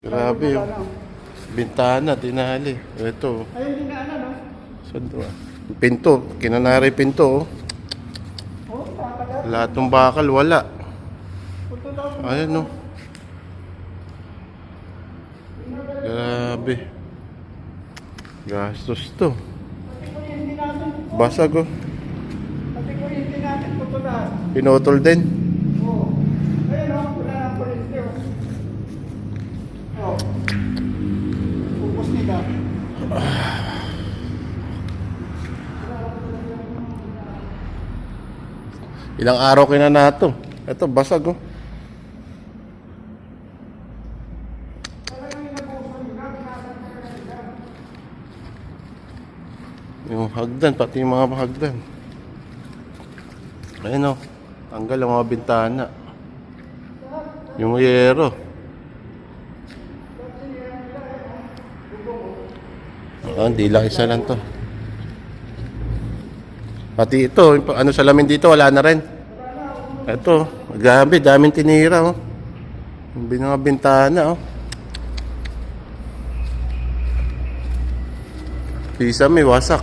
Grabe yung bintana, tinali. Ito, Ayun din na ano, no? saan to ah? Pinto, kinanari pinto. oh. Oh. Lahat ng bakal, wala. Ayan no. Grabe. Gastos to. Basag oh. Pinotol din. Ilang araw kina na to. Ito, basag oh. Yung hagdan, pati yung mga hagdan. Ayun oh. Tanggal ang mga bintana. Yung yero. Ah, hindi lang isa lang to. Pati ito, ano salamin dito, wala na rin. Ito, grabe, daming tinira, oh. Yung bintana, oh. Pisa may wasak.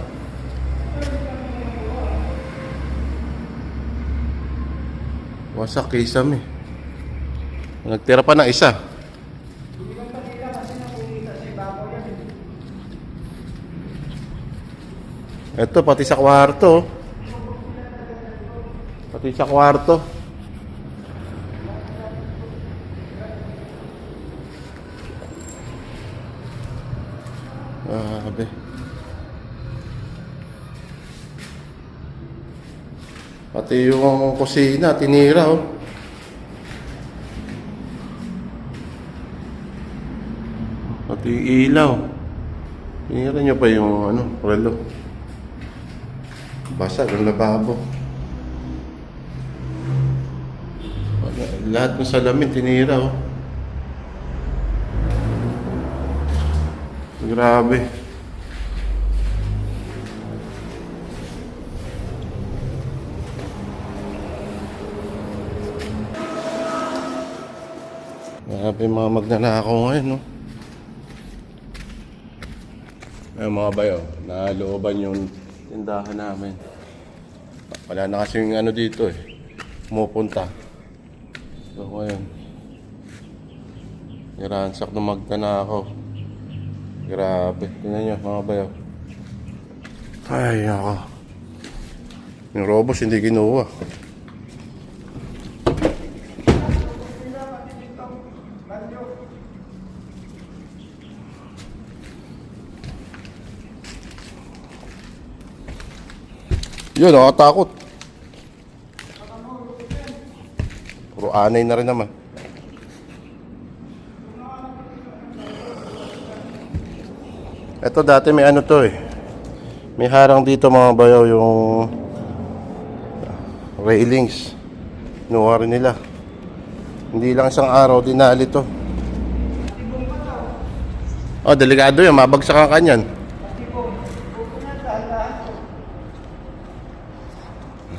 Wasak kisame. Nagtira pa ng isa. Ito, pati sa kwarto. Pati sa kwarto. Grabe. Pati yung kusina, tinira oh. Pati yung ilaw. Tinira niyo pa yung ano, relo. Basag ang lababo. Lahat ng salamin tinira oh. Grabe. Grabe mga magnanakaw ngayon, no? Ayun mga bayo, nalooban yung tindahan namin. Wala na kasi yung ano dito eh. Pumupunta. So ngayon, niransak na magnanakaw. Grabe. Tingnan nyo mga bayo. Ay, ako. Yung robos hindi kinuha. Yun, nakatakot. Anay na rin naman. Ito dati may ano to eh. May harang dito mga bayaw yung railings. Nuha rin nila. Hindi lang isang araw, dinali to. Oh, delikado yun. Mabagsak ang kanyan.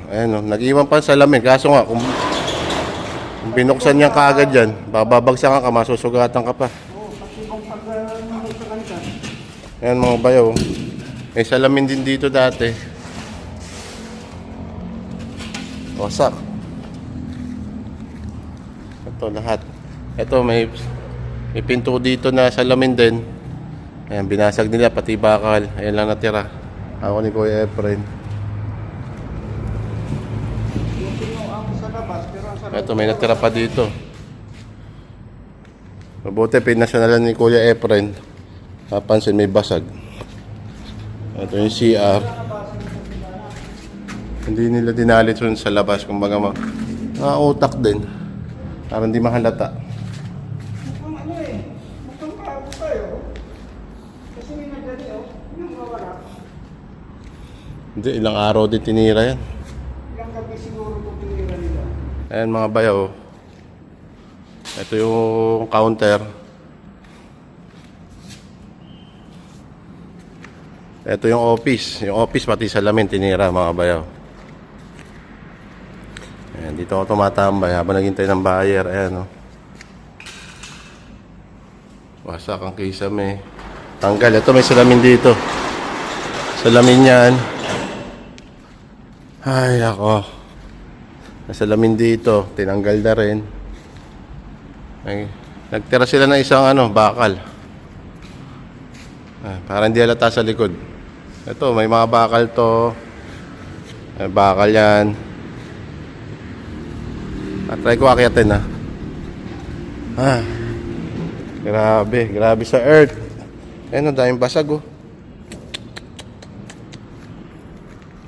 Ayan o, nag-iwan pa sa salamin. Kaso nga, kung, binuksan niya kaagad yan, bababagsakan ka, masusugatan ka pa. Ayan mga bayaw. May salamin din dito dati. Wasak. Ito lahat. Ito may may pinto dito na salamin din. Ayan, binasag nila pati bakal. Ayan lang natira. Ako ni Kuya Efren. Yung pino ang sa labas, pero ang sa Ito may natira pa dito. Mabuti pinasyonalan ni Kuya Efren. Papansin may basag. Ito yung CR. Hindi nila dinalit yun sa labas. Kumbaga ma mga utak din. Para hindi mahalata. Hindi, ilang araw din tinira yan. Ilang gabi siguro kung tinira nila. Ayan mga bayaw. Ito yung counter. Ito yung office. Yung office pati salamin tinira mga bayaw. Ayan, dito ako tumatambay habang naghintay ng buyer. Ayan, oh. Wasak ang kisame. Tanggal. Ito may salamin dito. Salamin yan. Ay, ako. Nasalamin dito. Tinanggal na rin. Ay, nagtira sila ng isang ano, bakal. Ah, para hindi halata sa likod. Ito, may mga bakal to. May bakal yan. At try ko akyatin ha. Ah. Grabe, grabe sa earth. Ayun, ang daming basag oh.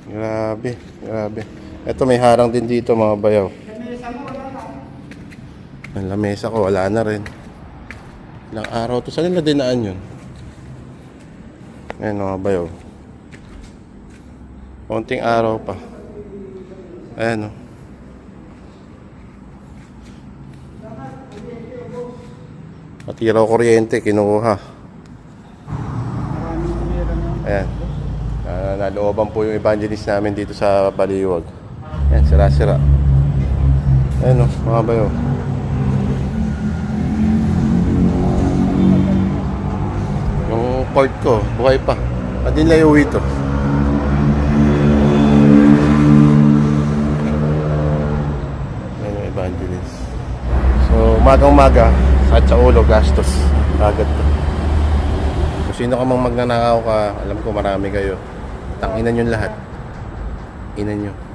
Grabe, grabe. Ito may harang din dito mga bayaw. Ang lamesa ko, wala na rin. Ilang araw to. Saan nila dinaan yun? Ayan mga bayaw. Konting araw pa. Ayan o. Pati raw kuryente, na. Ayan. Uh, nalooban po yung evangelist namin dito sa Baliwag. Ayan, sira-sira. Ayan o, mga bayo. Yung port ko, buhay pa. Pati layuwi ito. Ayan yung evangelist. So, umaga-umaga, sa ulo, gastos. Agad to. Kung sino ka mang magnanakaw ka, alam ko marami kayo. Tanginan nyo lahat. Inan nyo.